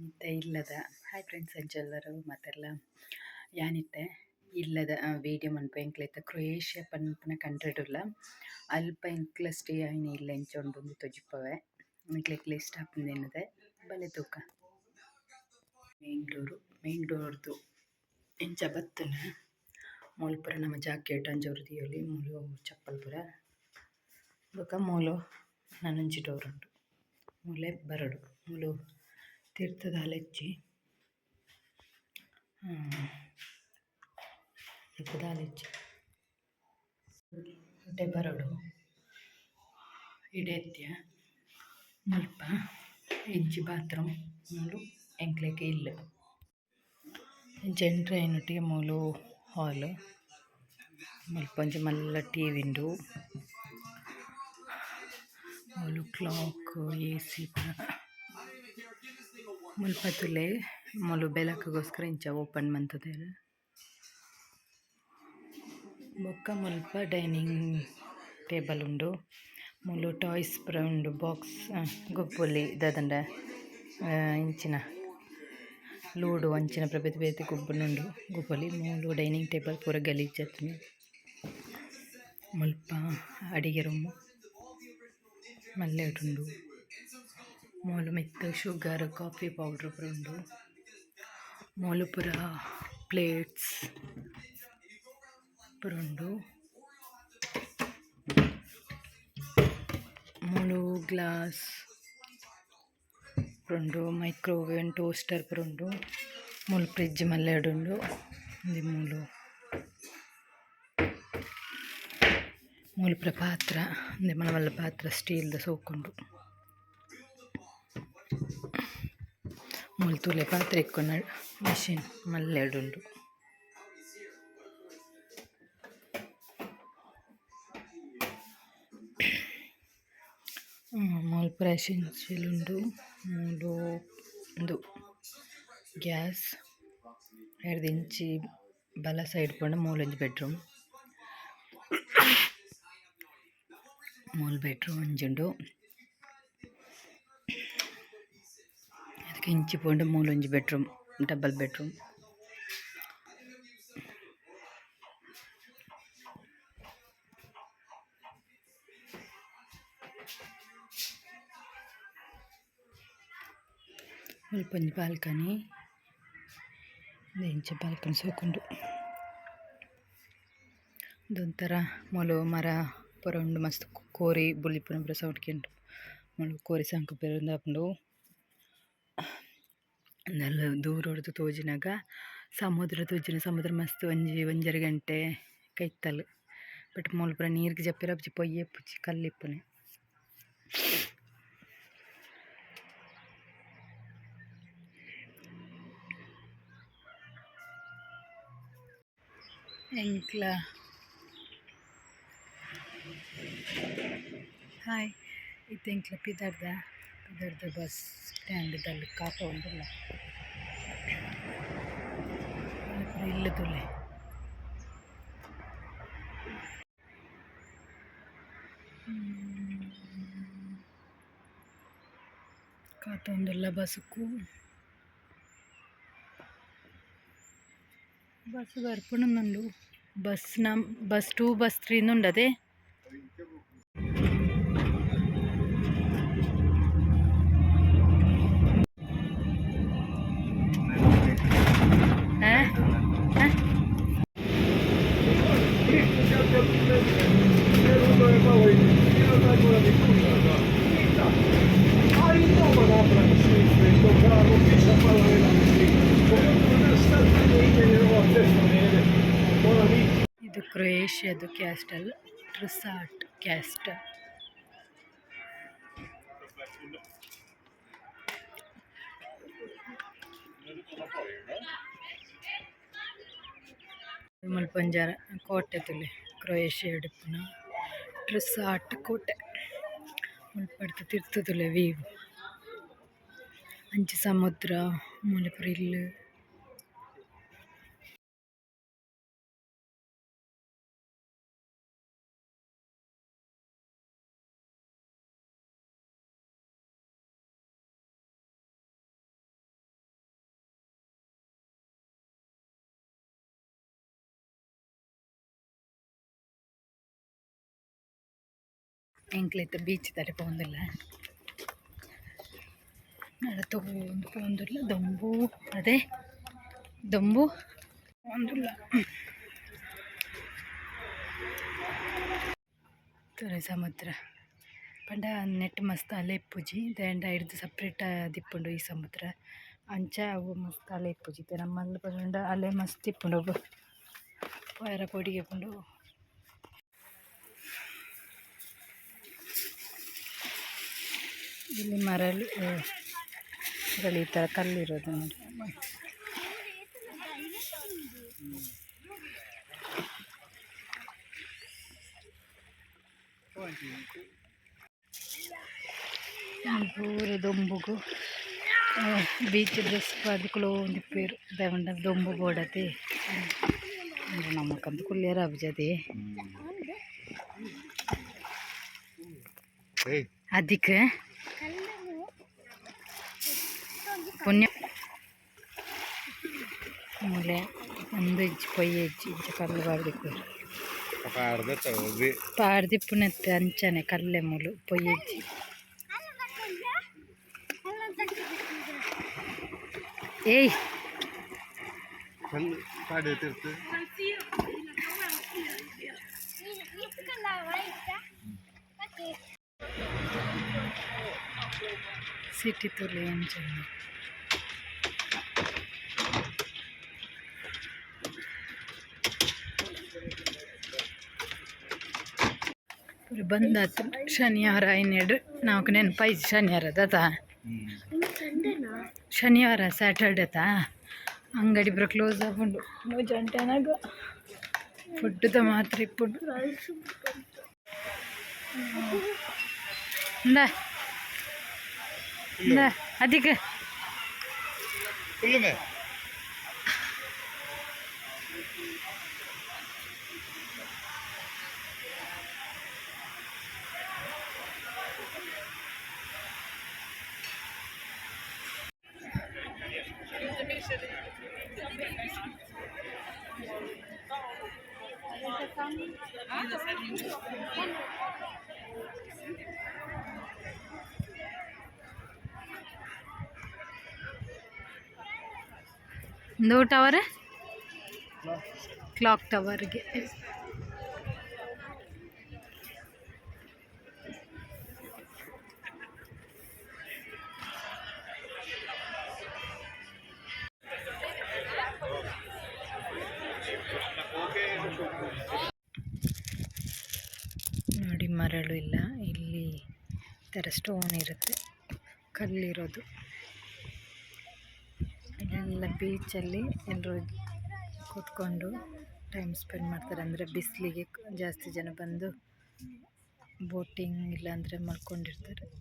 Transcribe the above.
ನಿತ್ಯ ಇಲ್ಲದ hi friends ಅಂಚೆಲ್ಲರು ಮತ್ತೆಲ್ಲ ಯಾನಿತ್ತೆ, ಇಲ್ಲದ ವೀಡಿಯೋ ಮನ್ಪೆಂಕ್ಲೈತ ಕ್ರೊಯೇಷ್ಯಾ ಪನ್ಪನ ಕಂಡ್ರಿಡುಲ್ಲ. ಅಲ್ಪ ಎಂಕ್ಲಸ್ಟಿ ಏನು ಇಲ್ಲ ಎಂಚೊಂಡು ಬಂದು ತೊಜಿಪವೆ ಲಿಸ್ಟ್ ಇಷ್ಟ ಏನಿದೆ ಬಲೆ ತೂಕ. ಬೆಂಗಳೂರು ಡೋರು ಮೈನ್ ಡೋರ್ದು ಎಂಚ ಬತ್ತನ ಮೂಲ್ಪುರ ನಮ್ಮ ಜಾಕೆಟ್ ಅಂಜೋರ್ದಿಯೋಲಿ ಮೂಲು ಚಪ್ಪಲ್ ಪುರ ಬೊಕ ಮೂಲು ನನಂಜಿ ಡೋರ್ ಉಂಟು ಮೂಲೆ ಬರಡು ಮೂಲು ತೀರ್ಥದ ಅಲೆಚ್ಚಿ ತೀರ್ಥದ ಅಲೆಚ್ಚಿ ಹೊಟ್ಟೆ ಬರಡು ಇಡೆತ್ಯ ಮುಲ್ಪ ಎಂಚಿ ಬಾತ್ರೂಮ್ ಮೂಲು ಎಂಕ್ಲೆಗೆ ಇಲ್ಲ ಜೆಂಟ್ರ ಏನೊಟ್ಟಿಗೆ ಮೂಲು ಹಾಲ್ ಮುಲ್ಪ ಒಂಜಿ ಮಲ್ಲ ಟಿ ವಿಂಡು ಮೂಲು ಕ್ಲಾಕ್ ಎ ಸಿ ಪೂರ ಮುಲ್ಪ ತುಲೆ ಮೂಲು ಬೆಳಕುಗೋಸ್ಕರ ಇಂಚ ಓಪನ್ ಮಂತುದೆರ್ ಬೊಕ್ಕ ಮುಲ್ಪ ಡೈನಿಂಗ್ ಟೇಬಲ್ ಉಂಡು ಮೂಲು ಟಾಯ್ಸ್ ಪೂರ ಉಂಡು ಬಾಕ್ಸ್ ಗೊಬ್ಬೊಲಿ ದಾದಂಡ ಇಂಚಿನ ಲೂಡು ಅಂಚಿನ ಪೂರ ಬೇತೆ ಬೇತೆ ಗೊಬ್ಬುನುಂಡು ಗೊಬ್ಬೊಲಿ ಮೂಲು ಡೈನಿಂಗ್ ಟೇಬಲ್ ಪೂರ ಗಲೀಜ್ ಅತ್ಮಿ ಮುಲ್ಪ ಅಡಿಗೆ ರೂಮು ಮಲ್ಲೆ ಉಂಡು ಮೂಲು ಮಿತ್ ಶುಗರ್ ಕಾಫಿ ಪೌಡ್ರ್ ಪೂರ ಉಂಡು ಮೂಲು ಪೂರ ಪ್ಲೇಟ್ಸ್ ಪೂರ ಉಂಡು ಮೂಲು ಗ್ಲಾಸ್ ಪೂರ ಉಂಡು ಮೈಕ್ರೋವೇವ್ ಟೋಸ್ಟರ್ ಪೂರ ಉಂಡು ಮೂಲು ಫ್ರಿಡ್ಜ್ ಮಲ್ಲೆಡು ಉಂಡು ಉಂದು ಮೂಲು ಮೂಲು ಪೂರ ముల్తూలే పాత్ర ఎక్కున్నాడు. మిషన్ మళ్ళీ మళ్ళేడుండు మూలు ప్రశంసలుండు మూడు గ్యాస్ ఎడదించి బల సైడ్ పండు మూలంచి బెడ్రూమ్. మూలు బెడ్రూమ్ అంజుండు ಇಂಚಿ ಪೋಂಡ ಮೂಲೊಂಜಿ ಬೆಡ್ರೂಮ್ ಡಬಲ್ ಬೆಡ್ರೂಮ್ ಮುಲ್ಪೊಂಜಿ ಬಾಲ್ಕನಿ ಇಂಚ ಬಾಲ್ಕನಿ ಸೋಕುಂಡು ಇದೊಂಥರ ಮೊಲು ಮರ ಪೂರ ಉಂಡು ಮಸ್ತ್ ಕೋರಿ ಬುಲಿಪುನ ಪೂರ ಸೌಟ್ಗೆ ಉಂಡು ಮೊಲು ಕೋರಿ ಸಂಕ ಪೇರು ಆಪುಂಡು ನೆಲ ದೂರ ಹೊಡೆದು ತೋಜಿನಾಗ ಸಮುದ್ರ ತೋಜಿನ ಸಮುದ್ರ ಮಸ್ತ್ ಒಂಜಿ ಒಂಜರೆ ಗಂಟೆ ಕೈತಲ್ ಬಟ್ ಮೂಲು ಪೂರ ನೀರ್ಗ್ ಜಪ್ಪಿರ ಅಪ್ಜಿ ಪೊಯ್ಯೆ ಪುಜಿ ಕಲ್ಲಿಪ್ಪುನೆ ಎಂಕ್ಲ ಹಾಯ್ ಇದು ಎಂಕ್ಲ ಪಿದರ್ದ ದೊಡ್ಡ ಬಸ್ ಸ್ಟ್ಯಾಂಡ್ ಇದ್ದಲ್ಲಿ ಕಾಟ ಒಂದಿಲ್ಲ ಇಲ್ಲದಲ್ಲಿ ಕಾತ ಒಂದಿಲ್ಲ ಬಸ್ಸಕ್ಕೂ. ಬಸ್ ಬರ್ಪಣನಲ್ಲೂ ಬಸ್ ನಮ್ bus two bus three ನುಂಡದೆ ಕ್ರೊಯೇಷಿಯಾದು castle ಟ್ರಿಸಾರ್ಟ್ castle ಮಲ್ಪಂಜಾರ ಕೋಟೆ ತುಲೆ ಕ್ರೊಯೇಷಿಯಾ ಡಿಪ್ಪುನ ಟ್ರಿಸಾರ್ಟ್ ಕೋಟೆ ಮುಲ್ಪಡ್ತ ತಿರ್ತುದುಲೆ ವೀವ್ ಅಂಚಿ ಸಮುದ್ರ ಎಂಕ್ಲೆತ್ತ ಬೀಚ್ ತಾರೆ ಪೋಂದಿಲ್ಲ. ನಡ ತಗೊಂಡು ಪೋಂದಿಲ್ಲ, ದೊಂಬು, ಅದೇ ದೊಂಬು ಪೋಂದಿಲ್ಲ. ತೊರೆ ಸಮುದ್ರ ಪಂಡ ನೆಟ್ ಮಸ್ತ್ ಅಲೆ ಇಪ್ಪುಜಿ ದಂಡ ಹಿಡ್ದು ಸಪ್ರೇಟ್ ದಿಪ್ಪುಂಡು ಈ ಸಮುದ್ರ. ಅಂಚ, ಅವು ಮಸ್ತ್ ಅಲೆ ಇಪ್ಪುಜಿ ನಮ್ಮಲ್ಲಿ ಪಂಡ ಅಲೆ ಮಸ್ತ್ ಇಪ್ಪುಂಡು ಅವು. ಪಯರ ಕೊಡಿಗೆ ಪುಂಡು ಇಲ್ಲಿ ಮರಳು ಮರಳು ಈ ಥರ ಕಲ್ಲಿರೋದು ನೋಡಿ. ಪೂರ ದೊಂಬುಗು. ಬೀಚ್ ಡ್ರೆಸ್ ಅದಕ್ಕೂ ಒಂದು ಪೇರು. ದವಂಡ ದೊಂಬು ಬೋಡತೆ ಅಂದ್ರೆ ನಮ್ಮಕ್ಕಂತ ಕುಲ್ಲಿಯರ ಅಬ್ಜದೆ ಅದಕ್ಕೆ పుణ్యం. మూలే అందు పోయి ఇచ్చి కళ్ళు పాడిపోయారు పాడిదిప్పున అంచనే కళ్ళెమ్ములు పొయ్యి ఏయ్! సిటీతో లేని ಪೂರ ಬಂದಾತು ಶನಿವಾರ ಐನೆರಡು ನಾವು ನೆನಪಾಯ್ತು ಶನಿವಾರ ತಾ ಶನಿವಾರ ಸ್ಯಾಟರ್ಡೆ ತಾ ಅಂಗಡಿ ಬರೋ ಕ್ಲೋಸ್ ಆಗ್ಬಿಟ್ಟು ನೋ ಜಂಟನಾಗ ಫುಡ್ದ ಮಾತ್ರ ಇಪ್ಪುಡು ಇಂದ दो टवर है? क्लॉक टवर के। ಇಲ್ಲ. ಇಲ್ಲಿ ಥರ ಸ್ಟೋನ್ ಇರುತ್ತೆ. ಕಲ್ಲಿರೋದು. ಎಲ್ಲ ಬೀಚಲ್ಲಿ ಎಲ್ಲರೂ ಕೂತ್ಕೊಂಡು ಟೈಮ್ ಸ್ಪೆಂಡ್ ಮಾಡ್ತಾರೆ. ಅಂದರೆ ಬಿಸಿಲಿಗೆ ಜಾಸ್ತಿ ಜನ ಬಂದು ಬೋಟಿಂಗ್ ಇಲ್ಲಾಂದರೆ ಮಲ್ಕೊಂಡಿರ್ತಾರೆ.